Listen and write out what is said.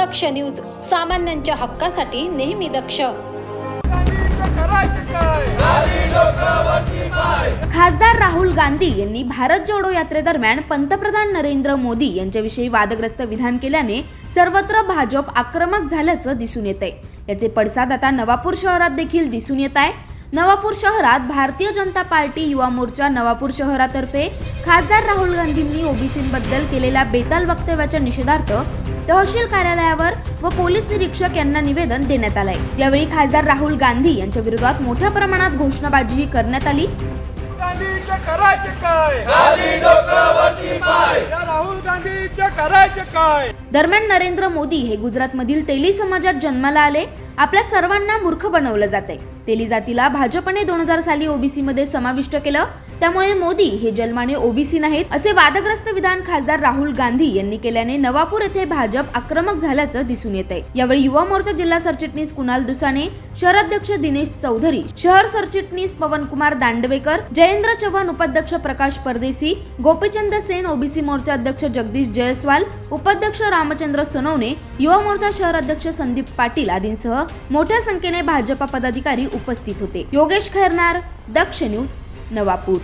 दक्ष news सामान्यांच्या हक्कासाठी नेहमी दक्ष. खासदार राहुल गांधी यांनी भारत जोडो यात्रेदरम्यान पंतप्रधान नरेंद्र मोदी यांच्याविषयी वादग्रस्त विधान केल्याने सर्वत्र भाजप आक्रमक झाल्याचं दिसून येत आहे याचे पडसाद आता नवापूर शहरात देखील दिसून येत आहे. नवापूर शहरात भारतीय जनता पार्टी युवा मोर्चा नवापूर शहरातर्फे खासदार राहुल गांधींनी ओबीसींबद्दल केलेल्या बेताल वक्तव्याच्या निषेधार्थ तहसील कार्यालयावर व पोलीस निरीक्षक यांना निवेदन देण्यात आलंय. यावेळी खासदार राहुल गांधी यांच्या विरोधात मोठ्या प्रमाणात घोषणाबाजी करण्यात आली. गांधीचं करायचे काय? या राहुल गांधीचं करायचे काय? दरम्यान नरेंद्र मोदी हे गुजरातमधील तेली समाजात जन्माला आले. आपल्या सर्वांना मूर्ख बनवलं जाते तेली जातीला भाजपने दोन हजार साली ओबीसी मध्ये समाविष्ट केलं. त्यामुळे मोदी हे जन्माने ओबीसी नाहीत असे वादग्रस्त विधान खासदार राहुल गांधी यांनी केल्याने नवापूर येथे भाजप आक्रमक झाल्याचं दिसून येत आहे यावेळी युवा मोर्चा जिल्हा सरचिटणीस कुणाल दुसाने शहराध्यक्ष दिनेश चौधरी शहर सरचिटणीस पवनकुमार दांडवेकर जयेंद्र चव्हाण उपाध्यक्ष प्रकाश परदेसी गोपीचंद सेन ओबीसी मोर्चा अध्यक्ष जगदीश जयस्वाल उपाध्यक्ष रामचंद्र सोनवणे युवा मोर्चा शहर अध्यक्ष संदीप पाटील आदींसह मोठ्या संख्येने भाजपा पदाधिकारी उपस्थित होते. योगेश खैरनार दक्ष न्यूज नवापूर.